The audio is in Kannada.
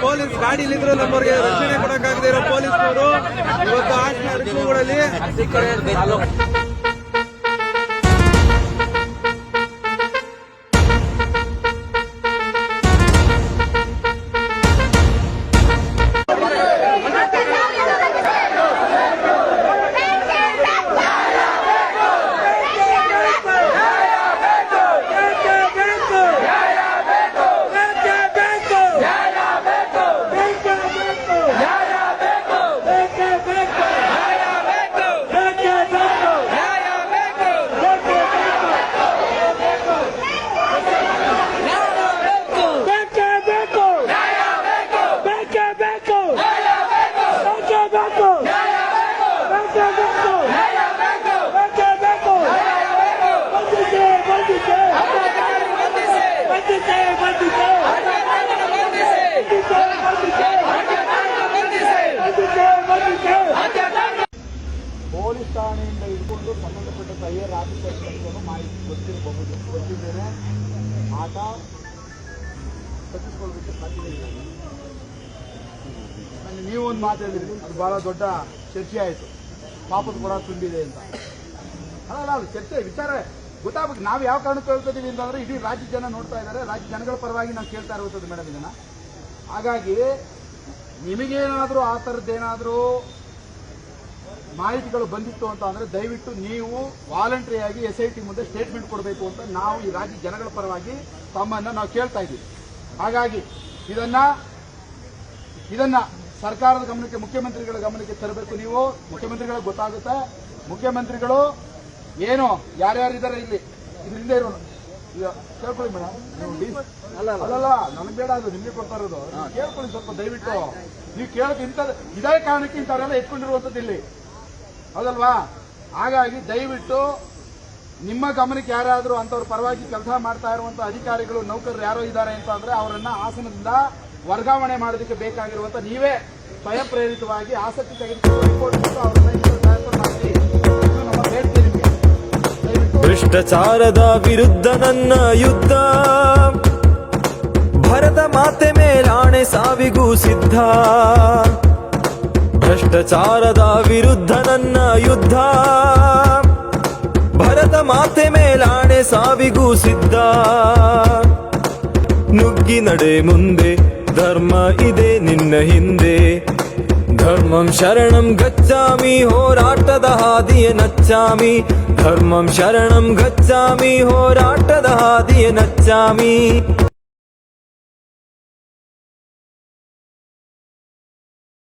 ಪೊಲೀಸ್ ಗಾಡಿಲಿದ್ರು ನಮ್ಮವ್ರಿಗೆ ರಕ್ಷಣೆ ಕೊಡಕ್ಕಾಗದೇ ಇರೋ ಪೊಲೀಸ್ನವರು ಇವತ್ತು ಹಾಸನ ರಿಕ್ಷುಗಳಲ್ಲಿ ಪೊಲೀಸ್ ಠಾಣೆಯಿಂದ ಹಿಡ್ಕೊಂಡು ಸಂಬಂಧಪಟ್ಟ ಐ ಆರ್ ತನಕ ಮಾಹಿತಿ ಗೊತ್ತಿರಬಹುದು. ಗೊತ್ತಿದ್ದೇನೆ ಆಟ ತಪ್ಪಿಸ್ಕೊಳ್ಬೇಕು ಸಾಧ್ಯತೆ ಇಲ್ಲ ಒಂದು ಮಾತು ಹೇಳಿದ್ರಿ. ಅದು ಬಹಳ ದೊಡ್ಡ ಚರ್ಚೆ ಆಯಿತು. ಪಾಪದ ಕೂಡ ತುಂಬಿದೆ ಅಂತ. ಅಲ್ಲ ಅಲ್ಲ ಚರ್ಚೆ, ವಿಚಾರ ಗೊತ್ತಾಗಬೇಕು, ನಾವು ಯಾವ ಕಾರಣಕ್ಕೆ ಹೇಳ್ತಿದ್ದೀವಿ ಅಂತಂದ್ರೆ ಇಡೀ ರಾಜ್ಯ ಜನ ನೋಡ್ತಾ ಇದ್ದಾರೆ, ರಾಜ್ಯ ಜನಗಳ ಪರವಾಗಿ ನಾವು ಕೇಳ್ತಾ ಇರುವಂಥದ್ದು ಮೇಡಮ್ ಇದನ್ನ. ಹಾಗಾಗಿ ನಿಮಗೇನಾದರೂ ಆ ಥರದ್ದೇನಾದರೂ ಮಾಹಿತಿಗಳು ಬಂದಿತ್ತು ಅಂತ ಅಂದರೆ ದಯವಿಟ್ಟು ನೀವು ವಾಲಂಟ್ರಿಯಾಗಿ ಎಸ್ ಐ ಟಿ ಮುಂದೆ ಸ್ಟೇಟ್ಮೆಂಟ್ ಕೊಡಬೇಕು ಅಂತ ನಾವು ಈ ರಾಜ್ಯ ಜನಗಳ ಪರವಾಗಿ ತಮ್ಮನ್ನ ನಾವು ಕೇಳ್ತಾ ಇದ್ದೀವಿ. ಹಾಗಾಗಿ ಇದನ್ನ ಇದನ್ನ ಸರ್ಕಾರದ ಗಮನಕ್ಕೆ, ಮುಖ್ಯಮಂತ್ರಿಗಳ ಗಮನಕ್ಕೆ ತರಬೇಕು ನೀವು. ಮುಖ್ಯಮಂತ್ರಿಗಳಿಗೆ ಗೊತ್ತಾಗುತ್ತೆ. ಮುಖ್ಯಮಂತ್ರಿಗಳು ಏನು? ಯಾರ್ಯಾರಿದ್ದಾರೆ ಇಲ್ಲಿ? ಇದರಿಂದ ಇರೋನು ಕೇಳ್ಕೊಳ್ಳಿ ಮೇಡಮ್. ಅಲ್ಲ ಅಲ್ಲಲ್ಲ ನನಗೆ ಬೇಡ ಅದು ನಿಮಗೆ ಕೊಡ್ತಾ ಇರೋದು. ಕೇಳ್ಕೊಳ್ಳಿ ಸ್ವಲ್ಪ ದಯವಿಟ್ಟು. ನೀವು ಕೇಳೋದು ಇಂಥ ಇದೇ ಕಾರಣಕ್ಕೆ ಇಂಥವರೆಲ್ಲ ಎತ್ಕೊಂಡಿರುವಂಥದ್ದು ಇಲ್ಲಿ. ಹೌದಲ್ವಾ? ಹಾಗಾಗಿ ದಯವಿಟ್ಟು ನಿಮ್ಮ ಗಮನಕ್ಕೆ ಯಾರಾದರೂ ಅಂಥವ್ರ ಪರವಾಗಿ ಕೆಲಸ ಮಾಡ್ತಾ ಇರುವಂಥ ಅಧಿಕಾರಿಗಳು ನೌಕರರು ಯಾರೋ ಇದ್ದಾರೆ ಅಂತ ಅಂದ್ರೆ ಅವರನ್ನ ಆಸನದಿಂದ ವರ್ಗಾವಣೆ ಮಾಡೋದಕ್ಕೆ ಬೇಕಾಗಿರುವಂತ ನೀವೇ ಸ್ವಯಂ ಪ್ರೇರಿತವಾಗಿ ಆಸಕ್ತಿ ತೆಗೆದುಕೊಂಡು ಅವರನ್ನ ಮಾಡಿ. ಭ್ರಷ್ಟಾಚಾರದ ವಿರುದ್ಧ ನನ್ನ ಯುದ್ಧ. ಭರದ ಮಾತೆ ಮೇಲಾಣೆ ಸಾವಿಗೂ ಸಿದ್ಧ. ಭ್ರಷ್ಟಾಚಾರದ ವಿರುದ್ಧ ನನ್ನ ಯುದ್ಧ. ಭರದ ಮಾತೆ ಮೇಲಾಣೆ ಸಾವಿಗೂ ಸಿದ್ಧ. ನುಗ್ಗಿ ನಡೆ ಮುಂದೆ, ಧರ್ಮ ಇದೆ ನಿನ್ನ ಹಿಂದೆ. ധർമ്മം ശരണം ഗച്ഛാമി ഹോരാട്ടദഹാദിയ നച്ചാമി ധർമ്മം ശരണം ഗച്ഛാമി ഹോരാട്ടദഹാദിയ നച്ചാമി